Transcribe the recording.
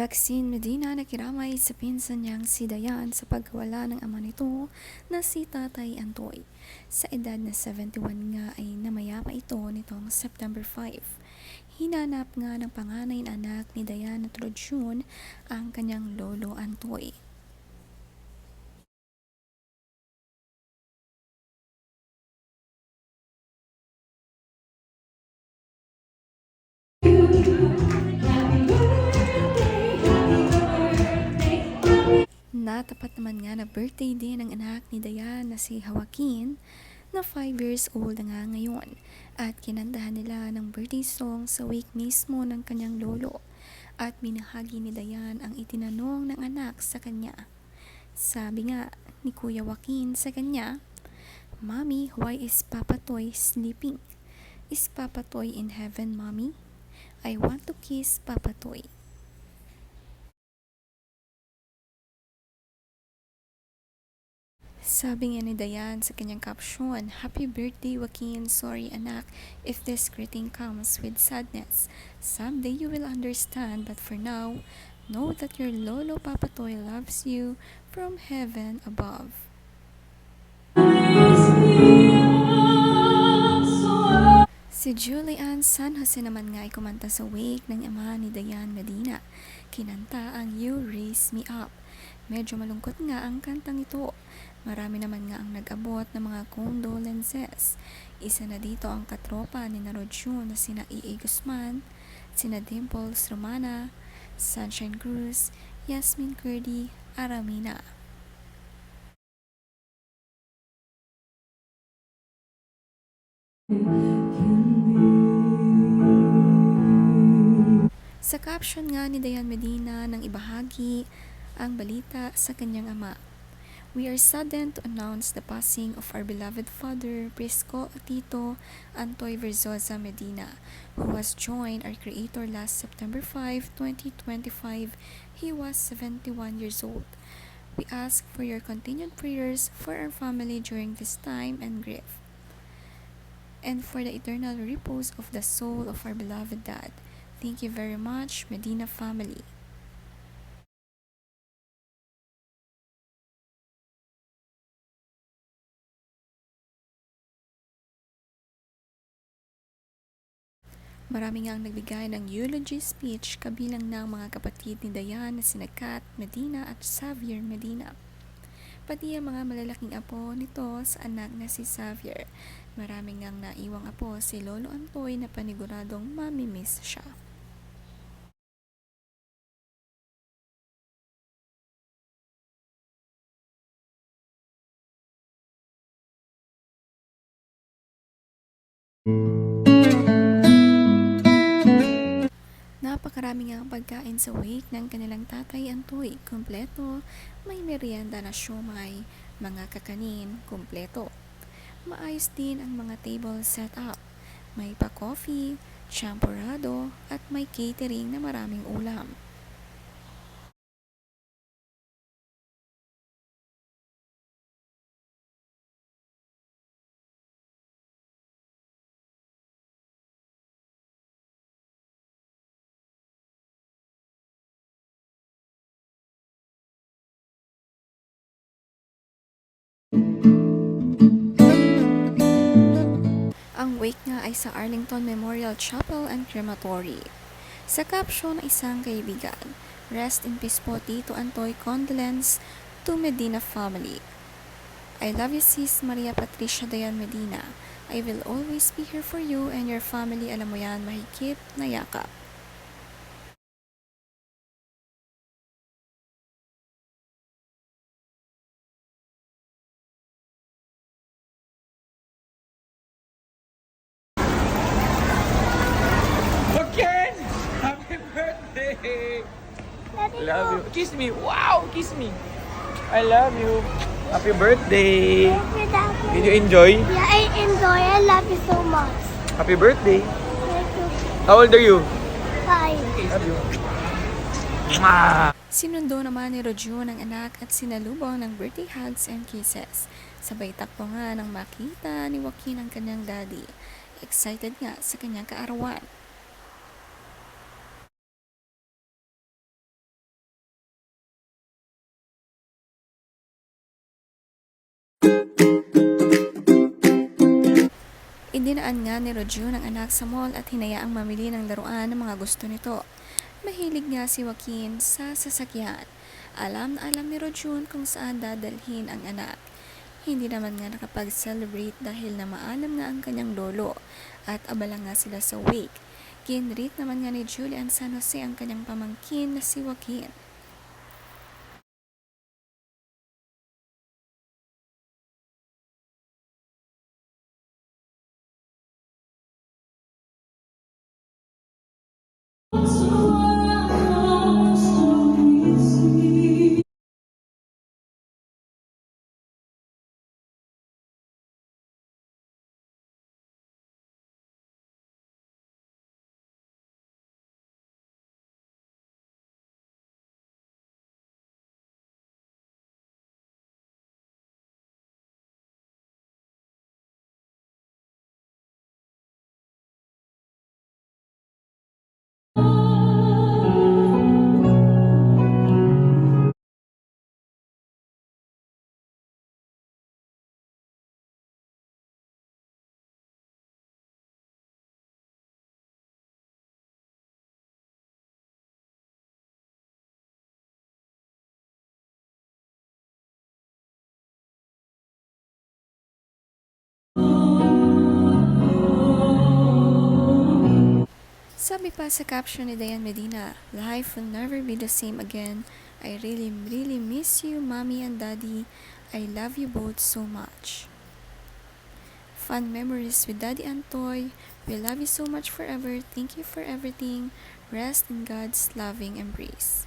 Maxine Medina nakiramay sa pinsan niyang si Dayan sa pagkawala ng ama nito na si Tatay Antoy. Sa edad na 71 nga ay namayapa ito nitong September 5. Hinanap nga ng panganay na anak ni Dayan na tulad yun ang kanyang lolo Antoy. Natapat naman nga na birthday din ng anak ni Dayan na si Joaquin na 5 years old na nga ngayon at kinantahan nila ng birthday song sa wake mismo ng kanyang lolo at binahagi ni Dayan ang itinanong ng anak sa kanya. Sabi nga ni Kuya Joaquin sa kanya, Mommy, why is Papa Toy sleeping? Is Papa Toy in heaven, Mommy? I want to kiss Papa Toy. Sabi nga ni Dayan sa kanyang caption, Happy birthday Joaquin, sorry anak if this greeting comes with sadness. Someday you will understand but for now, know that your Lolo Papatoy loves you from heaven above. Si Julian San Jose naman nga ay kumanta sa wake ng ama ni Dayan Medina. Kinanta ang You Raise Me Up. Medyo malungkot nga ang kantang ito. Marami naman nga ang nag-abot ng mga condolences. Isa na dito ang katropa ni Narodjun na sina E.A. Guzman, sina Dimples Romana, Sunshine Cruz, Yasmin Curdy, Aramina. Sa caption nga ni Dayan Medina nang ibahagi ang balita sa kanyang ama. We are saddened to announce the passing of our beloved father, Prisco Tito Antoy Verzosa Medina, who was joined our creator last September 5, 2025. He was 71 years old. We ask for your continued prayers for our family during this time and grief, and for the eternal repose of the soul of our beloved dad. Thank you very much, Medina family. Marami nga ang nagbigay ng eulogy speech kabilang ng mga kapatid ni Dayan na sina Kat Medina at Xavier Medina. Pati ang mga malalaking apo nito sa anak na si Xavier. Maraming ngang naiwang apo si Lolo Antoy na paniguradong mamimiss siya. Napakarami nga ang pagkain sa wake ng kanilang tatay Antoy. Kompleto, may merienda na siomay, mga kakanin, kompleto. Maayos din ang mga table set up. May pa-coffee, champorado, at may catering na maraming ulam. Ang wake nga ay sa Arlington Memorial Chapel and Crematory. Sa caption ng isang kaibigan, Rest in peace po Tito Antoy condolence to Medina family. I love you sis Maria Patricia Dayan Medina. I will always be here for you and your family. Alam mo yan, mahigpit na yakap. Again! Happy birthday! Love you. Kiss me. Wow! Kiss me. I love you. Happy birthday! Did you enjoy? Yeah, I enjoy. I love you so much. Happy birthday! Thank you. How old are you? Bye. Love you. Sinundo naman ni Rojun ang anak at sinalubong ng birthday hugs and kisses. Sabay takbo nga nang makita ni Joaquin ang kanyang daddy. Excited nga sa kanyang kaarawan. Idinaan nga ni Rojun ang anak sa mall at hinayaang mamili ng laruan ng mga gusto nito. Mahilig nga si Joaquin sa sasakyan. Alam na alam ni Rojun kung saan dadalhin ang anak. Hindi naman nga nakapag-celebrate dahil na maalam nga ang kanyang lolo at abala nga sila sa wake. Kinrate naman nga ni Julian San Jose ang kanyang pamangkin na si Joaquin. Sabi pa sa caption ni Diane Medina, Life will never be the same again. I really, really miss you, mommy and daddy. I love you both so much. Fun memories with Daddy and Toy. We love you so much forever. Thank you for everything. Rest in God's loving embrace.